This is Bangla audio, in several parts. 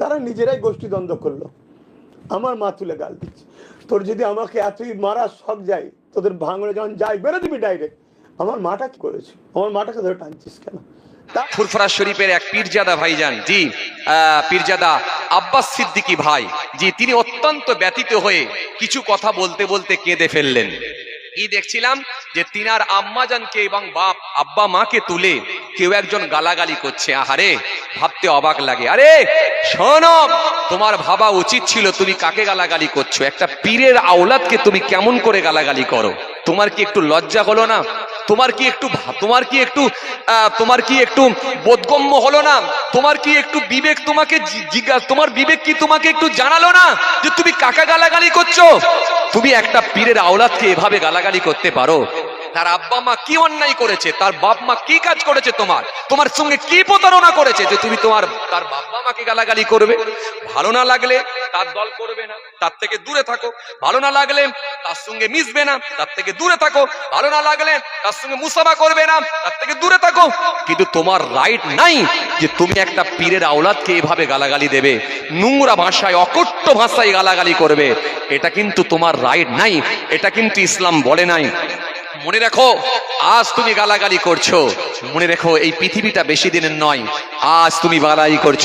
তারা নিজেরাই গোষ্ঠীদ্বন্দ্ব করল। আমার মা তুলে গাল দিচ্ছে। তোর যদি আমাকে এতই মারা শখ যায়, তোদের ভাঙড়ে যখন যাই, বেরো দিবি ডাইরেক্ট আমার মাটা কি করেছে? আমার মাটাকে ধরে টানছিস কেন? ফুরফুরা শরীফের এক পীরজাদা ভাইজান, জি পীরজাদা আব্বাস সিদ্দিকী ভাই, জি, তিনি অত্যন্ত ব্যতীত হয়ে কিছু কথা বলতে বলতে কেঁদে ফেললেন। কি দেখছিলাম যে তিনার আম্মাজানকে এবং বাপ আব্বা মাকে তুলে কেউ একজন গালাগালি করছে। আহারে, ভাবতে অবাক লাগে। আরে সনব তোমার ভাবা উচিত ছিল তুমি কাকে গালাগালি করছ? একটা পীরের আওলাদকে তুমি কেমন করে গালাগালি করো? তোমার কি একটু লজ্জা হলো না? তোমার কি একটু তোমার কি একটু তোমার কি একটু বোধগম্য হলো না? তোমার কি একটু বিবেক তোমাকে জিজ্ঞাসা তোমার বিবেক কি তোমাকে একটু জানালো না যে তুমি কাকা গালাগালি করছ? তুমি একটা পীরের আওলাদকে এভাবে গালাগালি করতে পারো? তার আব্বা মা কি অন্যায় করেছে, তার বাপ মা কি কাজ করেছে তোমার? তোমার সঙ্গে কি প্রতারণা করেছে যে তুমি তোমার, তার বাবা মাকে গালাগালি করবে? ভালো না লাগলে তার দল করবে না, তার থেকে দূরে থাকো। ভালো না লাগলে তার সঙ্গে মিশবে না, তার থেকে দূরে থাকো। ভালো না লাগলে তার সঙ্গে মুসাফা করবে না, তার থেকে দূরে থাকো। কিন্তু তোমার রাইট নাই যে তুমি একটা পীরের আওলাদকে এভাবে গালাগালি দেবে, নোংরা ভাষায় অকট্য ভাষায় গালাগালি করবে। এটা কিন্তু তোমার রাইট নাই, এটা কিন্তু ইসলাম বলে নাই। মনে রাখো, আজ তুমি গালাগালি করছ। মনে রেখো, এই পৃথিবীটা বেশি দিনের নয়, আজ তুমি বালাই করছ।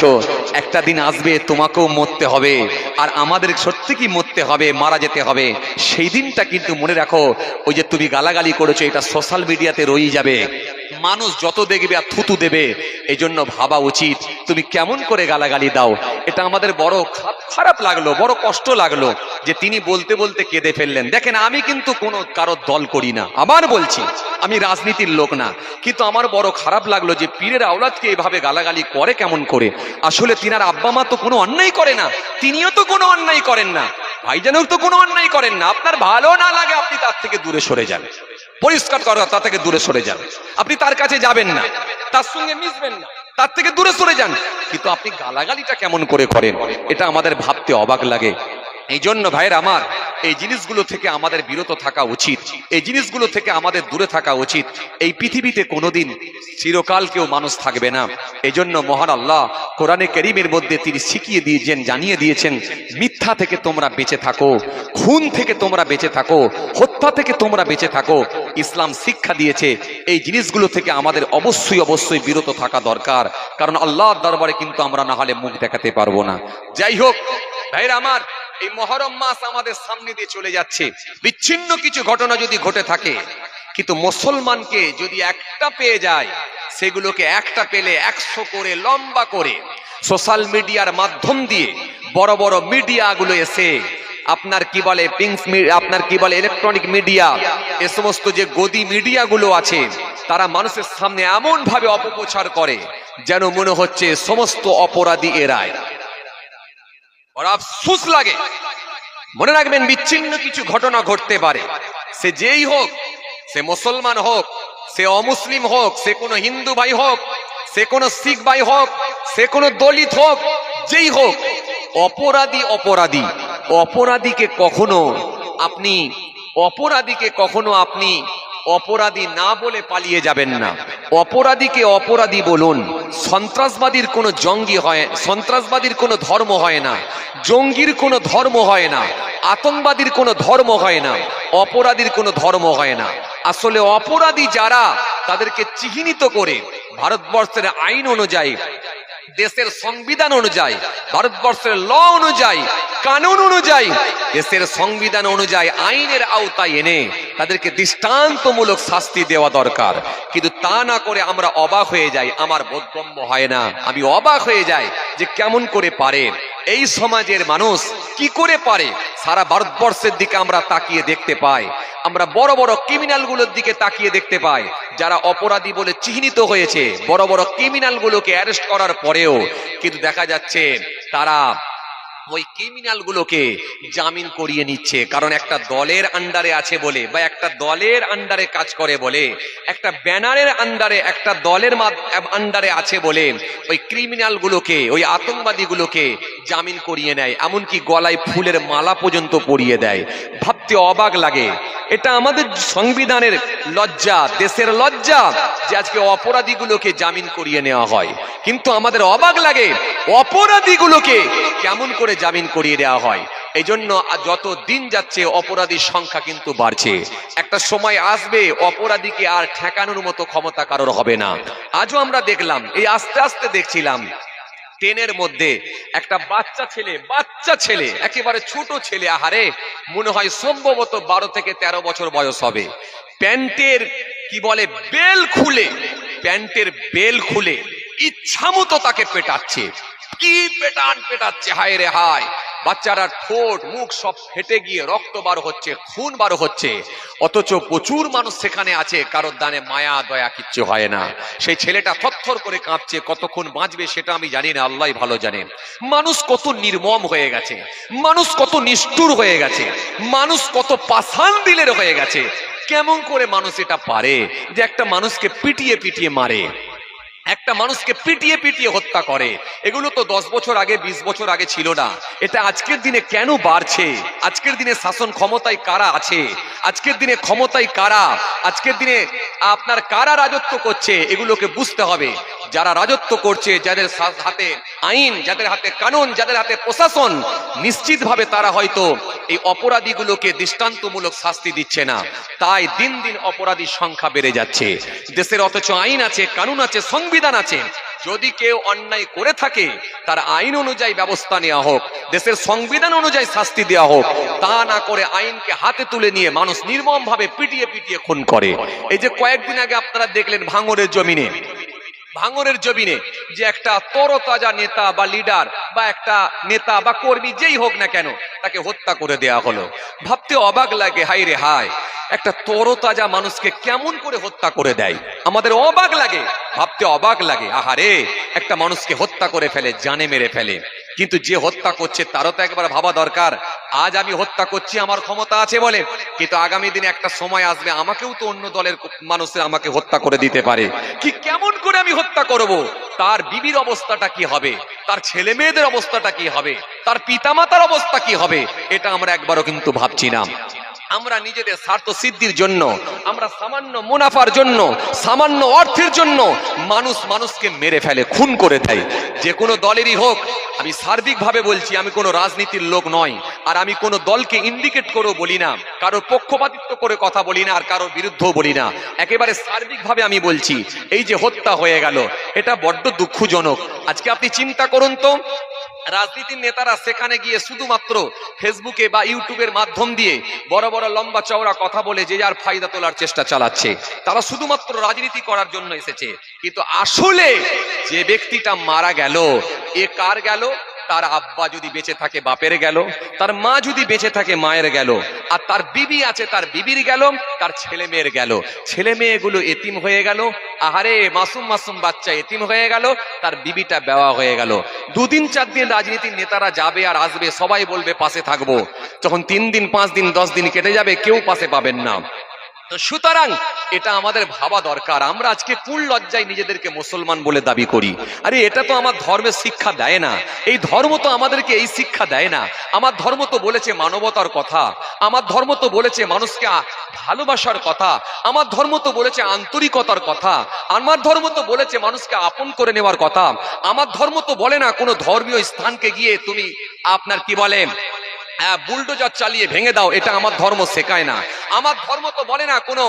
একটা দিন আসবে, তোমাকেও মরতে হবে। আর আমাদের সত্যি কি মরতে হবে, মারা যেতে হবে, সেই দিনটা কিন্তু মনে রাখো, ওই যে তুমি গালাগালি করেছ, এটা সোশ্যাল মিডিয়াতে রয়ে যাবে। মানুষ যত দেখবে আর থুতু দেবে এই জন্য ভাবা উচিত, তুমি কেমন করে গালাগালি দাও। এটা আমাদের বড় খারাপ লাগল, বড় কষ্ট লাগল যে তিনি বলতে বলতে কেঁদে ফেললেন। দেখেন, আমি কিন্তু কোনো কারোর দল করি না। আবার বলছি, আমি রাজনীতির লোক না। কিন্তু আমার বড় খারাপ লাগল যে পীরের আওলাদকে এভাবে গালাগালি করে কেমন করে। আসলে তিনার আব্বা মা তো কোনো অন্যায় করে না, তিনিও তো কোনো অন্যায় করেন না। ভাইজানও তো কোনো অন্যায় করেন না। আপনার ভালো না লাগে, আপনি তার থেকে দূরে সরে যান। পরিষ্কার করা, তা থেকে দূরে সরে যান। আপনি তার কাছে যাবেন না। তার সঙ্গে মিশবেন না। তার থেকে দূরে সরে যান। কিন্তু আপনি গালাগালিটা কেমন করে করেন? এটা আমাদের ভাবতে অবাক লাগে। এই জন্য ভাইয়ের আমার এই জিনিসগুলো থেকে আমাদের বিরত থাকা উচিত। এই জিনিসগুলো থেকে আমাদের দূরে থাকা উচিত। এই পৃথিবীতে কোনোদিন চিরকাল কেউ মানুষ থাকবে না। এই জন্য মহান আল্লাহ কোরআনে করিমের মধ্যে তিনি শিখিয়ে দিয়েছেন, জানিয়ে দিয়েছেন, মিথ্যা থেকে তোমরা বেঁচে থাকো, খুন থেকে তোমরা বেঁচে থাকো, হত্যা থেকে তোমরা বেঁচে থাকো। ইসলাম শিক্ষা দিয়েছে, এই জিনিসগুলো থেকে আমাদের অবশ্যই অবশ্যই বিরত থাকা দরকার। কারণ আল্লাহর দরবারে কিন্তু আমরা না হলে মুখ দেখাতে পারব না। যাই হোক ভাইরা আমার, এই মহরম মাস আমাদের সামনে দিয়ে চলে যাচ্ছে। বিচ্ছিন্ন কিছু ঘটনা যদি ঘটে থাকে, কিন্তু মুসলমানকে যদি একটা পেয়ে যায়, সেগুলোকে একটা পেলে একশো করে, লম্বা করে, সোশ্যাল মিডিয়ার মাধ্যম দিয়ে বড় বড় মিডিয়াগুলো এসে, আপনার কি বলে পিংস আপনার কি বলে ইলেকট্রনিক মিডিয়া এ সমস্ত যে গদি মিডিয়াগুলো আছে, তারা মানুষের সামনে এমন ভাবে অপপ্রচার করে, যেন মনে হচ্ছে সমস্ত অপরাধী এরাই। ওর আফসুস লাগে মনে রাখবেন বিচ্ছিন্ন কিছু ঘটনা ঘটতে পারে সে যেই হোক সে মুসলমান হোক সে অমুসলিম হোক সে কোনো হিন্দু ভাই হোক সে কোনো শিখ ভাই হোক সে কোনো দলিত হোক যেই হোক অপরাধী অপরাধী অপরাধীকে কখনো আপনি অপরাধীকে কখনো আপনি অপরাধী না বলে পালিয়ে যাবেন না। অপরাধীকে অপরাধী বলুন। সন্ত্রাসবাদীর কোনো জঙ্গি হয়, সন্ত্রাসবাদীর কোনো ধর্ম হয় না। জঙ্গির কোনো ধর্ম হয় না। আতঙ্কবাদীর কোনো ধর্ম হয় না। অপরাধীর কোনো ধর্ম হয় না। আসলে অপরাধী যারা, তাদেরকে চিহ্নিত করে ভারতবর্ষের আইন অনুযায়ী দেশের সংবিধান অনুযায়ী, ভারতবর্ষের ল অনুযায়ী, কানুন অনুযায়ী, দেশের সংবিধান অনুযায়ী, আইনের আওতায় এনে তাদেরকে দৃষ্টান্তমূলক শাস্তি দেওয়া দরকার। কিন্তু তা না করে আমরা অবাক হয়ে যাই, আমার বোধগম্য হয় না। আমি অবাক হয়ে যাই যে কেমন করে পারে। এই সমাজের মানুষ কি করে পারে? সারা ভারতবর্ষের দিকে আমরা তাকিয়ে দেখতে পাই। আমরা বড় বড় ক্রিমিনালগুলোর দিকে তাকিয়ে দেখতে পাই। যারা অপরাধী বলে চিহ্নিত হয়েছে, বড় বড় ক্রিমিনালগুলোকে অ্যারেস্ট করার পরেও কিন্তু দেখা যাচ্ছে তারা ওই ক্রিমিনাল গুলোকে জামিন করিয়ে নিচ্ছে। কারণ একটা দলের আন্ডারে আছে বলে বা একটা দলের আন্ডারে কাজ করে বলে, একটা ব্যানারের আন্ডারে, একটা দলের আন্ডারে আছে বলে ওই ক্রিমিনাল গুলোকে ওই আতঙ্কবাদী গুলোকে জামিন করিয়ে নেয়। এমনকি গলায় ফুলের মালা পর্যন্ত পরিয়ে দেয়। ভাবতে অবাক লাগে। এটা আমাদের সংবিধানের লজ্জা, দেশের লজ্জা যে আজকে অপরাধীগুলোকে জামিন করিয়ে নেওয়া হয়। কিন্তু আমাদের অবাক লাগে, অপরাধীগুলোকে কেমন করে জামিন করিয়ে দেওয়া হয়। এই জন্য যত দিন যাচ্ছে, অপরাধীর সংখ্যা কিন্তু বাড়ছে। একটা সময় আসবে, অপরাধীকে আর ঠেকানোর মতো ক্ষমতা কারোর হবে না। আজও আমরা দেখলাম, এই আস্তে আস্তে দেখছিলাম ট্রেনের মধ্যে একটা বাচ্চা ছেলে বাচ্চা ছেলে, একেবারে ছোট ছেলে, আহারে, মনে হয় সম্ভবত বারো থেকে তেরো বছর বয়স হবে। প্যান্টের, কি বলে, বেল খুলে, প্যান্টের বেল খুলে ইচ্ছা মতো তাকে পেটাচ্ছে। কি পেটান পেটাচ্ছে, হায় রে হায়। বাচ্চারা ঠোঁট, মুখ সব ফেটে গিয়ে রক্ত বার হচ্ছে, খুন বার হচ্ছে। অথচ প্রচুর মানুষ সেখানে আছে, কারোর দানে মায়া, দয়া কিচ্ছু হয় না। সেই ছেলেটা থরথর করে কাঁপছে, কতক্ষণ বাঁচবে সেটা আমি জানি না আল্লাহ ভালো জানেন মানুষ কত নির্মম হয়ে গেছে, মানুষ কত নিষ্ঠুর হয়ে গেছে, মানুষ কত পাষাণ দিলের হয়ে গেছে। কেমন করে মানুষ এটা পারে যে একটা মানুষকে পিটিয়ে পিটিয়ে মারে? একটা মানুষকে পিটিয়ে পিটিয়ে হত্যা করে। এগুলো তো দশ বছর আগে, বিশ বছর আগে ছিল না। এটা আজকের দিনে কেন বাড়ছে? আজকের দিনে শাসন ক্ষমতায় কারা আছে? আজকের দিনে ক্ষমতায় কারা? আজকের দিনে আপনার কারা রাজত্ব করছে? এগুলোকে বুঝতে হবে। যারা রাজত্ব করছে, যাদের হাতে আইন, যাদের হাতে কানুন, যাদের হাতে প্রশাসন, নিশ্চিতভাবে তারা হয়তো এই অপরাধীগুলোকে দৃষ্টান্তমূলক শাস্তি দিচ্ছে না। তাই দিন দিন অপরাধীর সংখ্যা বেড়ে যাচ্ছে। দেশের অথচ আইন আছে, কানুন আছে, সংবিধান আছে। যদি কেউ অন্যায় করে থাকে, তার আইন অনুযায়ী ব্যবস্থা নেওয়া হোক, দেশের সংবিধান অনুযায়ী শাস্তি দেওয়া হোক, তা না করে আইনকে হাতে তুলে নিয়ে মানুষ নির্মম ভাবে পিটিয়ে পিটিয়ে খুন করে। এই যে কয়েকদিন আগে আপনারা দেখলেন ভাঙরের জমিনে ভাঙরের জমিনে যে একটা তরতাজা নেতা বা লিডার বা একটা নেতা বা কর্মী যেই হোক না কেন তাকে হত্যা করে দেয়া হলো। ভাবতে অবাক লাগে হাই রে হায়, একটা তরতাজা মানুষকে কেমন করে হত্যা করে দেয়? আমাদের অবাক লাগে, ভাবতে অবাক লাগে, আহারে, একটা মানুষকে হত্যা করে ফেলে, জানে মেরে ফেলে। কিন্তু যে হত্যা করছে, তারও তো একবার ভাবা দরকার। আজ আমি হত্যা করছি, আমার ক্ষমতা আছে বলে। কিন্তু আগামী দিনে একটা সময় আসবে, আমাকেও তো অন্য দলের মানুষের আমাকে হত্যা করে দিতে পারে। কি কেমন করে আমি হত্যা করব? তার বিবির অবস্থাটা কি হবে? তার ছেলে মেয়েদের অবস্থাটা কি হবে? তার পিতামাতার অবস্থা কি হবে? এটা আমরা একবারও কিন্তু ভাবছি না। আমরা নিজেদের স্বার্থ সিদ্ধির জন্য, আমরা সামান্য মুনাফার জন্য, সামান্য অর্থের জন্য মানুষ মানুষকে মেরে ফেলে, খুন করে দেয়। যে কোনো দলেরই হোক, আমি সার্বিকভাবে বলছি, আমি কোনো রাজনীতির লোক নয় আর আমি কোনো দলকে ইন্ডিকেট করেও বলি না, কারোর পক্ষপাতিত্ব করে কথা বলি না, আর কারোর বিরুদ্ধেও বলি না। একেবারে সার্বিকভাবে আমি বলছি, এই যে হত্যা হয়ে গেল, এটা বড্ড দুঃখজনক। আজকে আপনি চিন্তা করুন তো রাজনীতির নেতারা সেখানে গিয়ে শুধুমাত্র ফেসবুকে বা ইউটিউবের মাধ্যম দিয়ে বড় বড় লম্বা চওড়া কথা বলে যে যার ফায়দা তোলার চেষ্টা চালাচ্ছে। তারা শুধুমাত্র রাজনীতি করার জন্য এসেছে। কিন্তু আসলে যে ব্যক্তিটা মারা গেল, এ কার গেল? তার আব্বা যদি বেঁচে থাকে, বাপের গেল, তার মা যদি বেঁচে থাকে, মায়ের গেল, আর তার বিবি আছে, তার বিবির গেল, তার ছেলে মেয়ের গেল। ছেলে মেয়েগুলো এতিম হয়ে গেল, আহারে, মাসুম মাসুম বাচ্চা এতিম হয়ে গেল, তার বিবিটা বেওয়া হয়ে গেল। দুদিন, চার দিন রাজনীতির নেতারা যাবে আর আসবে, সবাই বলবে, পাশে থাকব। যখন তিন দিন, পাঁচ দিন, দশ দিন কেটে যাবে, কেউ পাশে পাবেন না। তো সুতরাং এটা আমাদের ভাবা দরকার। আমরা আজকে কোন লজ্জায় নিজেদেরকে মুসলমান বলে দাবি করি। আরে এটা তো আমার ধর্মের শিক্ষা দেয় না। এই ধর্ম তো আমাদেরকে এই শিক্ষা দেয় না। আমার ধর্ম তো বলেছে মানবতার কথা। আমার ধর্ম তো বলেছে মানুষকে ভালোবাসার কথা। আমার ধর্ম তো বলেছে আন্তরিকতার কথা। আমার ধর্ম তো বলেছে মানুষকে আপন করে নেওয়ার কথা। আমার ধর্ম তো বলে না কোনো ধর্মীয় স্থানকে গিয়ে তুমি আপনার কি বলে? হ্যাঁ বুলডোজার চালিয়ে ভেঙে দাও, এটা আমার ধর্ম শেখায় না। আমার ধর্ম তো বলে না কোনো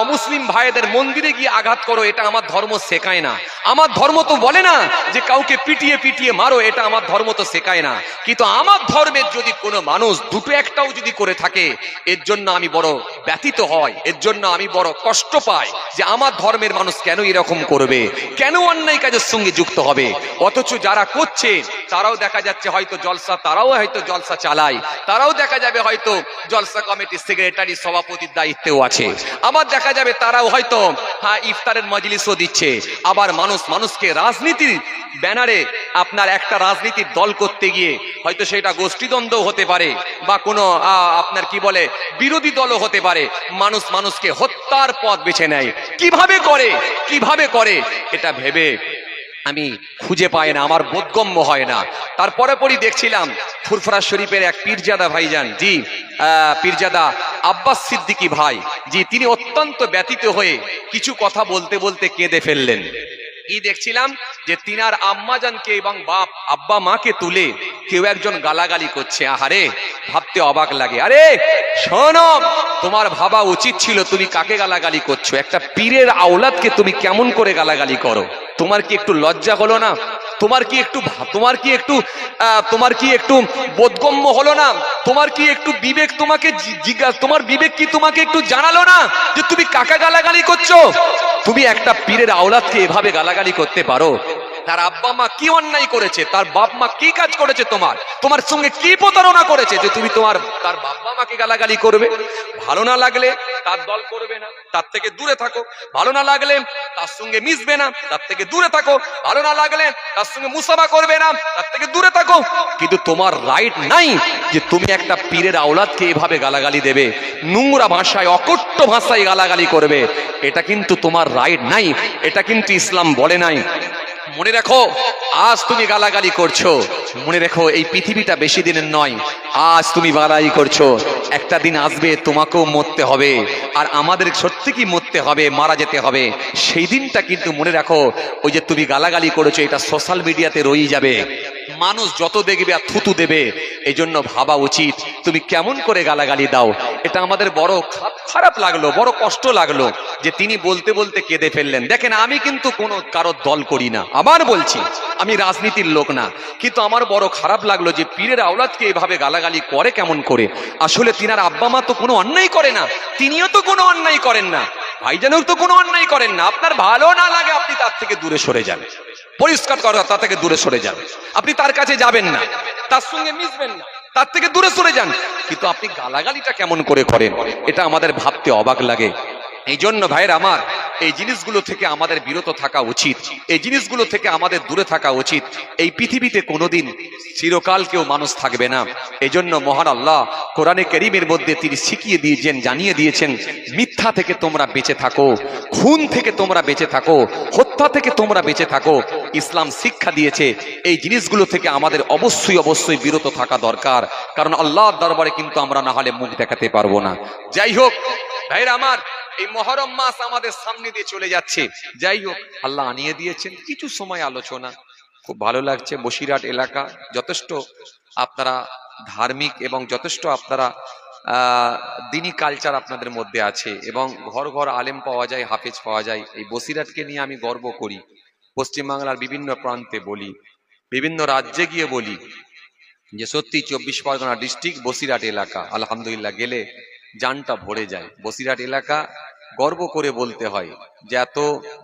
অমুসলিম ভাইদের মন্দিরে গিয়ে আঘাত করো, এটা আমার ধর্ম শেখায় না। আমার ধর্ম তো বলে না যে কাউকে পিটিয়ে পিটিয়ে মারো, এটা আমার ধর্ম তো শেখায় না। কিন্তু আমার ধর্মের যদি কোনো মানুষ দুটো একটাও যদি করে থাকে, এর জন্য আমি বড় ব্যথিত হয় এর জন্য আমি বড় কষ্ট পাই যে আমার ধর্মের মানুষ কেন এরকম করবে, কেন অন্যায় কাজের সঙ্গে যুক্ত হবে? অথচ যারা করছে, তারাও দেখা যাচ্ছে হয়তো জলসা, তারাও হয়তো জলসা চালায় তারাও দেখা যাবে হয়তো জলসা কমিটির সেক্রেটারি, সভাপতির দায়িত্বেও আছে। আবার দেখা যাবে তারাও হয়তো হ্যাঁ ইফতারের মজলিসও দিচ্ছে। আবার মানুষ, মানুষকে রাজনীতির ব্যানারে আপনার একটা রাজনীতির দল করতে গিয়ে হয়তো সেটা গোষ্ঠীদ্বন্দ্ব হতে পারে বা কোনো আপনার কি বলে, বিরোধী দলও হতে পারে। মানুষ মানুষকে হত্যার পথ বেছে নেয়। কীভাবে করে? কীভাবে করে? এটা ভেবে আমি খুঁজে পাই না, আমার বোধগম্য হয় না। তারপরে পরই দেখছিলাম ফুরফুরা শরীফের এক পীরজাদা ভাইজান। জি পীরজাদা আব্বাস সিদ্দিকী ভাই। জি, তিনি অত্যন্ত ব্যতীত হয়ে কিছু কথা বলতে বলতে কেঁদে ফেললেন। কি দেখছিলাম যে তিনার আম্মাজানকে এবং বাপ আব্বা মাকে তুলে কেউ একজন গালাগালি করছে, আহারে, ভাবতে অবাক লাগে। আরে, শোনো, তোমার ভাবা উচিত ছিল তুমি কাকে গালাগালি করছ? একটা পীরের আওলাদকে তুমি কেমন করে গালাগালি করো? তোমার কি একটু লজ্জা হলো না? তোমার কি একটু তোমার কি একটু তোমার কি একটু বোধগম্য হলো না? তোমার কি একটু বিবেক তোমাকে জিজ্ঞাসা তোমার বিবেক কি তোমাকে একটু জানালো না যে তুমি কাকা গালাগালি করছ? তুমি একটা পীরের আওলাদকে এভাবে গালাগালি করতে পারো? তার আব্বা মা কি অন্যায় করেছে? তার বাপ মা কি কাজ করেছে তোমার? তোমার সঙ্গে কি প্রতারণা করেছে যে তুমি তোমার, তার বাবা মাকে গালাগালি করবে? ভালো না লাগলে তার দল করবে না, তার থেকে দূরে থাকো। ভালো না লাগলে তার সঙ্গে মিশবে না, তার থেকে দূরে থাকো। ভালো না লাগলে তার সঙ্গে মুসাফা করবে না, তার থেকে দূরে থাকো। কিন্তু তোমার রাইট নাই যে তুমি একটা পীরের আওলাদকে এভাবে গালাগালি দেবে। নোংরা ভাষায় অকট্য ভাষায় গালাগালি করবে। এটা কিন্তু তোমার রাইট নাই। এটা কিন্তু ইসলাম বলে নাই। মনে রাখো, আজ তুমি গালাগালি করছ। মনে রেখো, এই পৃথিবীটা বেশি দিনের নয়, আজ তুমি গালাগালি করছ। একটা দিন আসবে, তোমাকেও মরতে হবে, আর আমাদের সত্যি কি মরতে হবে, মারা যেতে হবে। সেই দিনটা কিন্তু মনে রাখো, ওই যে তুমি গালাগালি করেছ, এটা সোশ্যাল মিডিয়াতে রয়ে যাবে। মানুষ যত দেখবে আর থুতু দেবে এই জন্য ভাবা উচিত, তুমি কেমন করে গালাগালি দাও। এটা আমাদের বড় খারাপ লাগল, বড় কষ্ট লাগল। যে তিনি বলতে বলতে কেঁদে ফেললেন। দেখেন, আমি কিন্তু কোনো কারোর দল করি না। আবার বলছি, আমি রাজনীতির লোক না। কিন্তু আমার বড় খারাপ লাগল যে পীরের আওলাদকে এভাবে গালাগালি করে কেমন করে? আসলে তিনার আব্বা মা তো কোনো অন্যায় করে না। তিনিও তো কোনো অন্যায় করেন না। ভাইজানও তো কোনো অন্যায় করেন না। আপনার ভালো না লাগে, আপনি তার থেকে দূরে সরে যান। পরিষ্কার করা তা থেকে দূরে সরে যান। আপনি তার কাছে যাবেন না। তার সঙ্গে মিশবেন না। তার থেকে দূরে সরে যান। কিন্তু আপনি গালাগালিটা কেমন করে করেন, এটা আমাদের ভাবতে অবাক লাগে। এই জন্য ভাইয়ের আমার, এই জিনিসগুলো থেকে আমাদের বিরত থাকা উচিত। এই জিনিসগুলো থেকে আমাদের দূরে থাকা উচিত। এই পৃথিবীতে কোনোদিন চিরকাল কেউ মানুষ থাকবে না। এই জন্য মহান আল্লাহ কোরআনে করিমের মধ্যে তিনি শিখিয়ে দিয়েছেন, জানিয়ে দিয়েছেন, মিথ্যা থেকে তোমরা বেঁচে থাকো, খুন থেকে তোমরা বেঁচে থাকো, হত্যা থেকে তোমরা বেঁচে থাকো। ইসলাম শিক্ষা দিয়েছে, এই জিনিসগুলো থেকে আমাদের অবশ্যই অবশ্যই বিরত থাকা দরকার। কারণ আল্লাহর দরবারে কিন্তু আমরা না হলে মুখ দেখাতে পারব না। যাই হোক ভাইরা আমার এই মহরম মাস আমাদের সামনে দিয়ে চলে যাচ্ছে। যাই হোক, আল্লাহ আনিয়ে দিয়েছেন কিছু সময় আলোচনা। খুব ভালো লাগছে। বসিরহাট এলাকা যথেষ্ট আপনারা ধার্মিক এবং যথেষ্ট আপনারা দিনী কালচার আপনাদের মধ্যে আছে এবং ঘর ঘর আলেম পাওয়া যায়, হাফেজ পাওয়া যায়। এই বসিরহাটকে নিয়ে আমি গর্ব করি। পশ্চিমবাংলার বিভিন্ন প্রান্তে বলি, বিভিন্ন রাজ্যে গিয়ে বলি যে সত্যি চব্বিশ পরগনা ডিস্ট্রিক্ট বসিরহাট এলাকা। আলহামদুলিল্লাহ, গেলে যানটা ভরে যায়। বসিরহাট এলাকা গর্ব করে বলতে হয় যে এত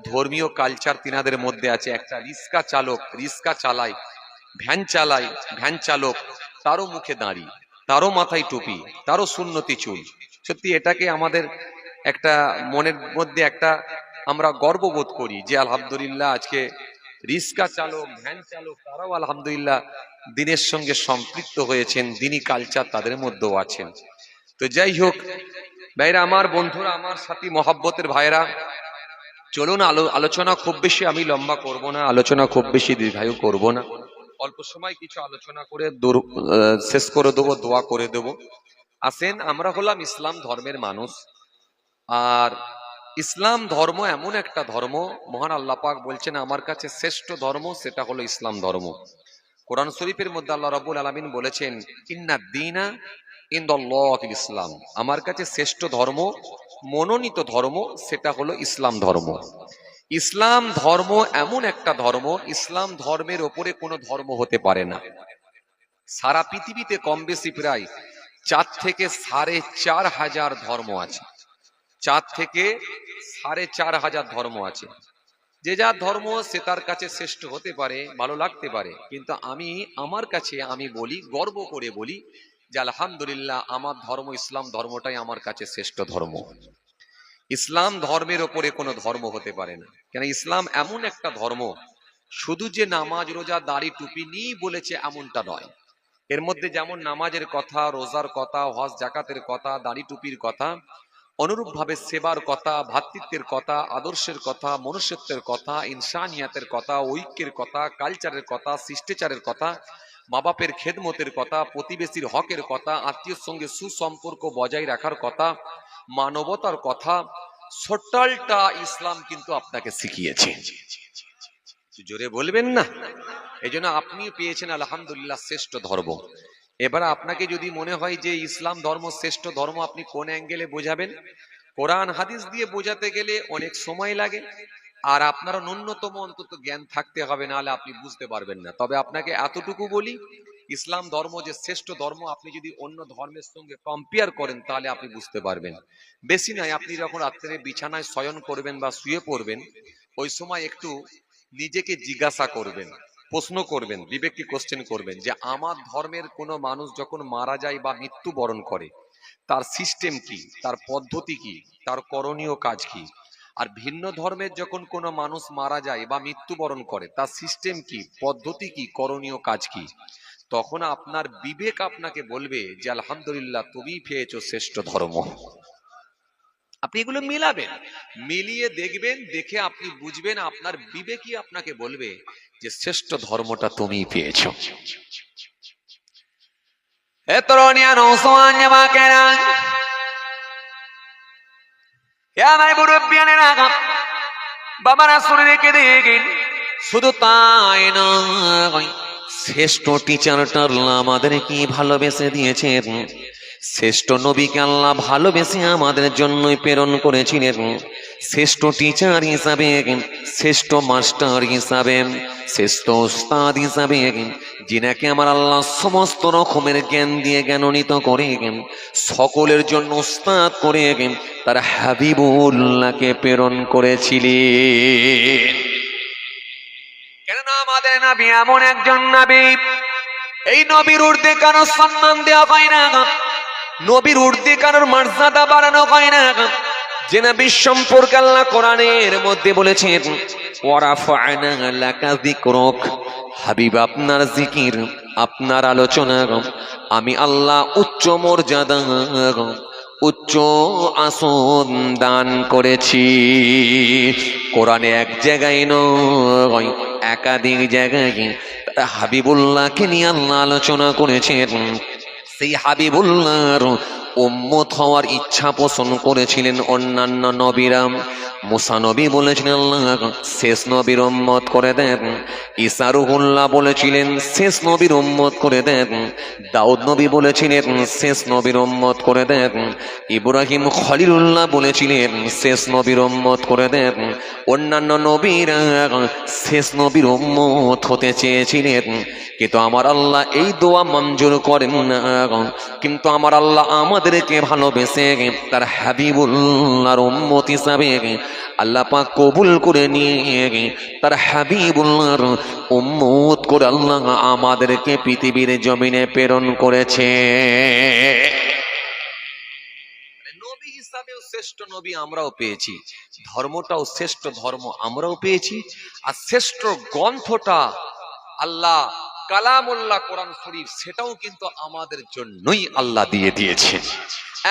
ধর্মীয় কালচার তিনাদের মধ্যে আছে। একটা রিস্কা চালক রিস্কা চালায়, ভ্যান চালায়, ভ্যান চালক, তারও মুখে দাঁড়ি, তারও মাথায় টুপি, তারও সুন্নতি চুল। সত্যি এটাকে আমাদের একটা মনের মধ্যে একটা আমরা গর্ববোধ করি যে আলহামদুলিল্লাহ আজকে রিস্কা চালক, ভ্যান চালক, তারাও আলহামদুলিল্লাহ দিনের সঙ্গে সম্পৃক্ত হয়েছেন। দিনী কালচার তাদের মধ্যেও আছেন। তো যাই হোক, ভাইরা, আমার বন্ধুরা, আমার সাথী, মহাব্বতের ভাইরা, চলুন আলো আলোচনা খুব বেশি, আমি লম্বা করব না, আলোচনা খুব বেশি দীর্ঘায়ু করব না। অল্প সময় কিছু আলোচনা করে শেষ করে দেবো, দোয়া করে দেব। আসেন, আমরা হলাম ইসলাম ধর্মের মানুষ। আর ইসলাম ধর্ম এমন একটা ধর্ম, মহান আল্লাহ পাক বলছেন, আমার কাছে শ্রেষ্ঠ ধর্ম সেটা হলো ইসলাম ধর্ম। কোরআন শরীফের মধ্যে আল্লাহ রাব্বুল আলামিন বলেছেন ইন্না দিনা ইনদাল্লাহিল ইসলাম। আমার কাছে শ্রেষ্ঠ ধর্ম, মনোনীত ধর্ম, সেটা হলো ইসলাম ধর্ম। ইসলাম ধর্ম এমন একটা ধর্ম, ইসলাম ধর্মের ওপরে কোনো ধর্ম হতে পারে না। সারা পৃথিবীতে কম বেশি প্রায় চার থেকে সাড়ে চার হাজার ধর্ম আছে। চার থেকে সাড়ে চার হাজার ধর্ম আছে। যে যার ধর্ম সে তার কাছে শ্রেষ্ঠ হতে পারে, ভালো লাগতে পারে। কিন্তু আমি, আমার কাছে আমি বলি, গর্ব করে বলি যে আলহামদুলিল্লাহ আমার ধর্ম ইসলাম ধর্মটাই আমার কাছে শ্রেষ্ঠ ধর্ম। ইসলাম ধর্মের ওপরে কোনো ধর্ম হতে পারে না। কেন ইসলাম এমন একটা ধর্ম, শুধু যে নামাজ, রোজা, দাড়ি, টুপি নিয়েই বলেছে এমনটা নয়। এর মধ্যে যেমন নামাজের কথা, রোজার কথা, হজ, জাকাতের কথা, দাড়ি, টুপির কথা, অনুরূপভাবে সেবার কথা ভ্রাতৃত্বের কথা, আদর্শের কথা, মনুষ্যত্বের কথা, ইনসানিয়াতের কথা, ঐক্যের কথা, কালচারের কথা, শিষ্টাচারের কথা মা বাপের খেদমতের কথা, প্রতিবেশীর হকের কথা, আত্মীয়র সঙ্গে সুসম্পর্ক বজায় রাখার কথা, মানবতার কথা সোটালটা ইসলাম কিন্তু আপনাকে শিখিয়েছে। জোরে বলবেন না? এই জন্য আপনি পেয়েছেন আলহামদুলিল্লাহ শ্রেষ্ঠ ধর্ম। এবার আপনাকে যদি মনে হয় যে ইসলাম ধর্ম শ্রেষ্ঠ ধর্ম আপনি কোন অ্যাঙ্গেলে বোঝাবেন? কোরআন, হাদিস দিয়ে বোঝাতে গেলে অনেক সময় লাগে। আর আপনার ন্যূনতম অন্তত জ্ঞান থাকতে হবে, নাহলে আপনি বুঝতে পারবেন না। তবে আপনাকে এতটুকু বলি, ইসলাম ধর্ম যে শ্রেষ্ঠ ধর্ম, আপনি যদি অন্য ধর্মের সঙ্গে কম্পেয়ার করেন, তাহলে আপনি বুঝতে পারবেন। বেশি নয়, আপনি যখন রাত্রে বিছানায় শয়ন করবেন বা শুয়ে পড়বেন, ওই সময় একটু নিজেকে জিজ্ঞাসা করবেন, প্রশ্ন করবেন, বিবেককে কোশ্চেন করবেন যে, আমার ধর্মের কোনো মানুষ যখন মারা যায় বা মৃত্যুবরণ করে, তার সিস্টেম কি, তার পদ্ধতি কি, তার করণীয় কাজ কি? আর ভিন্ন ধর্মের যখন কোনো মানুষ মারা যায় বা মৃত্যুবরণ করে, তার সিস্টেম কি? পদ্ধতি কি? করণীয় কাজ কি? তখন আপনার বিবেক আপনাকে বলবে যে, আলহামদুলিল্লাহ তুমি পেয়েছ শ্রেষ্ঠ ধর্ম। আপনি এগুলো মিলাবেন। মিলিয়ে দেখবেন, দেখে আপনি বুঝবেন, আপনার বিবেকই আপনাকে বলবে যে, শ্রেষ্ঠ ধর্মটা তুমি পেয়েছ। এ তরুণিয়া নৌসমান জামাকেরা হে বাবারা শুনে শুধু তাই নয় শ্রেষ্ঠ টিচারটার আমাদের কি ভালোবেসে দিয়েছেন? শ্রেষ্ঠ নবীকে আল্লাহ ভালোবেসে আমাদের জন্যই প্রেরণ করেছিলেন। শ্রেষ্ঠ টিচার হিসাবে, শ্রেষ্ঠ মাস্টার হিসাবে, শ্রেষ্ঠ উস্তাদ হিসাবে, যিনাকে আমার আল্লাহ সমস্ত রকমের জ্ঞান দিয়ে জ্ঞাননিত করে, সকলের জন্য উস্তাদ করে, তার হাবিবুল্লাহকে প্রেরণ করেছিলেন। কেননা আমাদের নবী এমন একজন নবী, এই নবীর ঊর্ধ্বে কারও সম্মান দেওয়া হয় না। নবীর উর্দি কারোর মর্যাদা বাড়ানো হয় না। যে নবী সম্পর্কে আল্লাহ কোরআনের মধ্যে বলেছেন ওয়ারাফা'না লাকা যিকরুক। হাবিব, আপনার জিকির, আপনার আলোচনা, আমি আল্লাহ উচ্চ মর্যাদা, উচ্চ আসন দান করেছি। কোরআনে এক জায়গায় নয়, একাধিক জায়গায় হাবিবুল্লাহকে নিয়ে আল্লাহ আলোচনা করেছেন। সেই হাবিবুল্লাহর উম্মত হওয়ার ইচ্ছা পোষণ করেছিলেন অন্যান্য নবীরাম মুসানবী বলেছিলেন, আল্লাহ, শেষ নবীর উম্মত করে দেন। ইসারুহুল্লাহ বলেছিলেন, শেষ নবীর উম্মত করে দেন। দাউদ নবী বলেছিলেন, শেষ নবীর উম্মত করে দেন। ইব্রাহিম খলিলুল্লাহ বলেছিলেন, শেষ নবীর উম্মত করে দেন। অন্যান্য নবীরা, শেষ নবীর উম্মত হতে চেয়েছিলেন। কিন্তু আমার আল্লাহ এই দোয়া মঞ্জুর করেন না। কিন্তু আমার আল্লাহ আমাদেরকে ভালোবেসে তার হাবিবুল্লাহর উম্মত হিসাবে আল্লাহ কবুল করে নিয়ে তার হাবিবুল্লাহর উম্মত করে আল্লাহ আমাদেরকে পৃথিবীর জমিনে প্রেরণ করেছে। নবী হিসাবেও শ্রেষ্ঠ নবী আমরাও পেয়েছি। ধর্মটাও শ্রেষ্ঠ ধর্ম আমরাও পেয়েছি। আর শ্রেষ্ঠ গ্রন্থটা আল্লাহ কালামুল্লাহ কোরআন শরীফ, সেটাও কিন্তু আমাদের জন্যই আল্লাহ দিয়ে দিয়েছেন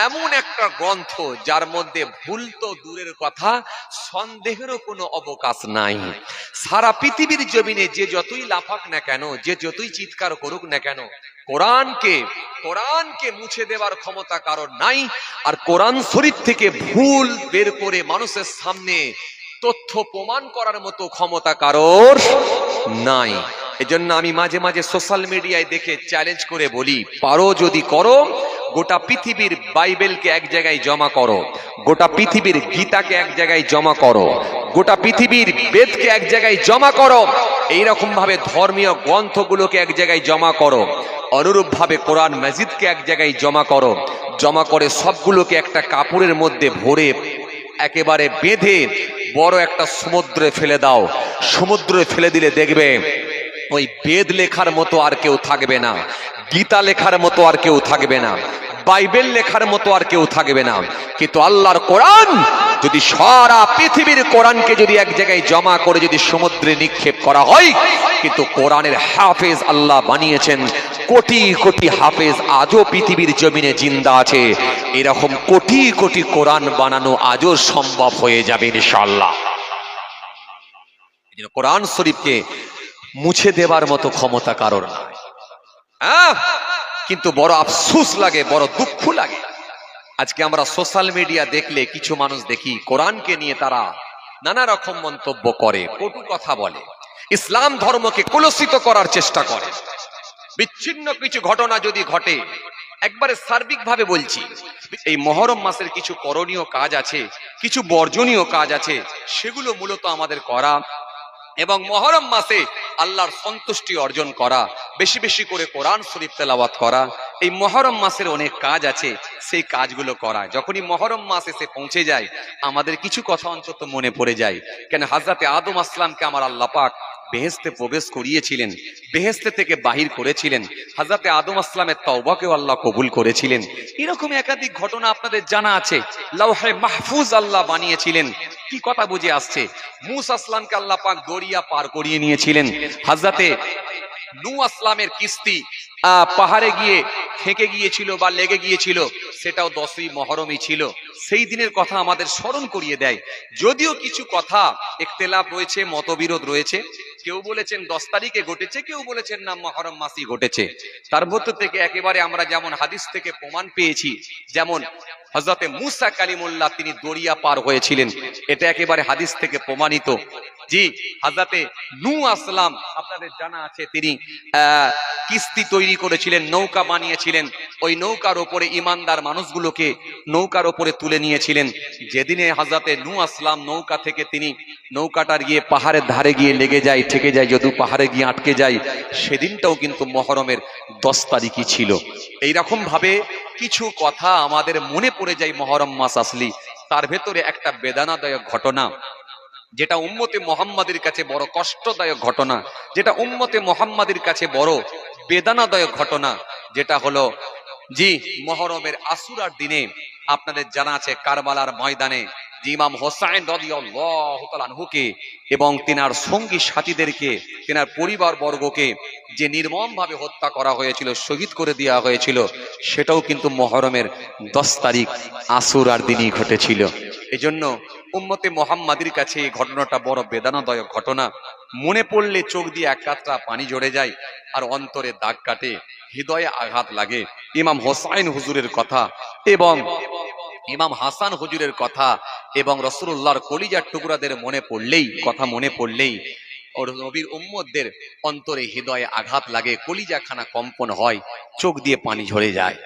এমন একটা গ্রন্থ যার মধ্যে ভুল তো দূরের কথা, সন্দেহেরও কোনো অবকাশ নাই। সারা পৃথিবীর জমিনে যে যতই লাফাক না কেন, যে যতই চিৎকার করুক না কেন, কোরআনকে কোরআনকে মুছে দেওয়ার ক্ষমতা কারণ নাই, আর কোরআন শরীফ থেকে ভুল বের করে মানুষের সামনে তথ্য প্রমাণ করার মতো ক্ষমতা কারোর নাই। এজন্য আমি মাঝে মাঝে সোশ্যাল মিডিয়ায় দেখে চ্যালেঞ্জ করে বলি, পারো যদি করো, গোটা পৃথিবীর বাইবেলকে এক জায়গায় জমা করো, গোটা পৃথিবীর গীতাকে এক জায়গায় জমা করো, গোটা পৃথিবীর বেদকে এক জায়গায় জমা করো। এইরকম ভাবে ধর্মীয় গ্রন্থগুলোকে এক জায়গায় জমা করো অনুরূপ ভাবে কোরআন মসজিদকে এক জায়গায় জমা করো, জমা করে সবগুলোকে একটা কাপড়ের মধ্যে ভরে একেবারে বেঁধে বড় একটা সমুদ্রে ফেলে দাও। সমুদ্রে ফেলে দিলে দেখবে ওই বেদ লেখার মতো আর কেউ থাকবে না, গীতা লেখার মতো আর কেউ থাকবে না, বাইবেল লেখার মতো আর কেউ থাকবে না। কিন্তু আল্লাহর কোরআন যদি সারা পৃথিবীর কোরআনকে যদি এক জায়গায় জমা করে যদি সমুদ্রে নিক্ষেপ করা হয়, কিন্তু কোরআনের হাফেজ আল্লাহ বানিয়েছেন, কোটি কোটি হাফেজ আজও পৃথিবীর জমিনে জিন্দা আছে। এরকম কোটি কোটি কোরআন বানানো আজও সম্ভব হয়ে যাবে ইনশাল্লাহ কোরআন শরীফকে মুছে দেবার মতো ক্ষমতা কারোর নাই। কিন্তু বড় আফসুস লাগে, বড় দুঃখ লাগে। আজকে আমরা সোশ্যাল মিডিয়া দেখলে কিছু মানুষ দেখি, কোরআনকে নিয়ে তারা নানা রকম মন্তব্য করে, কটু কথা বলে। ইসলাম ধর্মকে কলুষিত করার চেষ্টা করে। বিচ্ছিন্ন কিছু ঘটনা যদি ঘটে, একবারে সার্বিকভাবে বলছি, এই মহরম মাসের কিছু করণীয় কাজ আছে, কিছু বর্জনীয় কাজ আছে, সেগুলো মূলত আমাদের করা এবং মহরম মাসে আল্লাহর সন্তুষ্টি অর্জন করা, বেশি বেশি করে কোরআন শরীফ তেলাওয়াত করা, এই মহরম মাসের অনেক কাজ আছে, সেই কাজগুলো করা। যখনই মহরম মাস এসে পৌঁছে যায়, আমাদের কিছু কথা অন্তত মনে পড়ে যায়। কেন হাজরাতে আদম আসলামকে আমার আল্লাহ পাক বেহেস্তে প্রবেশ করিয়েছিলেন বেহেস্তে থেকে বাহির করেছিলেন। হাজরাতে আদম আসলামের তওবাকেও আল্লাহ কবুল করেছিলেন। এরকম একাধিক ঘটনা আপনাদের জানা আছে। লাউহে মাহফুজ আল্লাহ বানিয়েছিলেন। কি কথা বুঝে আসছে? মুস আসলামকে আল্লাহ পাক দরিয়া পার করিয়ে নিয়েছিলেন। হাজরাতে নু আসলামের কিস্তি পাহাড়ে গিয়ে থেকে গিয়েছিল বা লেগে গিয়েছিল, সেটাও দশই মহরমই ছিল। সেই দিনের কথা আমাদের স্মরণ করিয়ে দেয়। যদিও কিছু কথা একতেলাপ রয়েছে, মতবিরোধ রয়েছে কেউ বলেছেন দশ তারিখে ঘটেছে, কেউ বলেছেন না মহরম মাসি ঘটেছে। তার মধ্য থেকে একেবারে আমরা যেমন হাদিস থেকে প্রমাণ পেয়েছি, যেমন হজরতে মুসা কালিমুল্লাহ তিনি দরিয়া পার হয়েছিলেন। এটা একেবারে হাদিস থেকে প্রমাণিত। জি, হাজরাতে নু আসলাম, আপনাদের জানা আছে তিনি কিস্তি তৈরি করেছিলেন, নৌকা বানিয়েছিলেন, ওই নৌকার ওপরে ইমানদার মানুষগুলোকে নৌকার ওপরে তুলে নিয়েছিলেন। যেদিনে হাজরাতে নু আসলাম নৌকা থেকে তিনি নৌকাটার গিয়ে পাহাড়ের ধারে গিয়ে লেগে যায়, ঠেকে যায়, যদি পাহাড়ে গিয়ে আটকে যায়, সেদিনটাও কিন্তু মহরমের দশ তারিখই ছিল। এইরকম ভাবে কিছু কথা আমাদের মনে পড়ে যায় মহরম মাস আসলি তার ভেতরে একটা বেদনাদায়ক ঘটনা। যেটা উম্মতে মোহাম্মদের কাছে বড় কষ্টদায়ক ঘটনা, যেটা উম্মতে মোহাম্মদের কাছে বড় বেদনাদায়ক ঘটনা, যেটা হলো, জি, মহরমের আসুরার দিনে আপনাদের জানা আছে কারবালার ময়দানে ইমাম হোসাইন রাদিয়াল্লাহুকে এবং তিনার সঙ্গী সাথীদেরকে, তিনার পরিবার বর্গকে যে নির্মম ভাবে হত্যা করা হয়েছিল, শহীদ করে দেওয়া হয়েছিল, সেটাও কিন্তু মহরমের দশ তারিখ আসুরার দিনই ঘটেছিল। এজন্য উম্মতে মোহাম্মাদির কাছে এই ঘটনাটা বড় বেদনাদায়ক ঘটনা। মনে পড়লে চোখ দিয়ে এক কাতরা পানি জড়ে যায় আর অন্তরে দাগ কাটে, হৃদয়ে আঘাত লাগে। ইমাম হোসাইন হুজুরের কথা এবং ইমাম হাসান হুজুরের কথা এবং রসুল্লাহর কলিজার টুকরাদের মনে পড়লেই, কথা মনে পড়লেই, ওর নবীর উম্মতদের অন্তরে হৃদয়ে আঘাত লাগে, কলিজাখানা কম্পন হয়, চোখ দিয়ে পানি ঝরে যায়।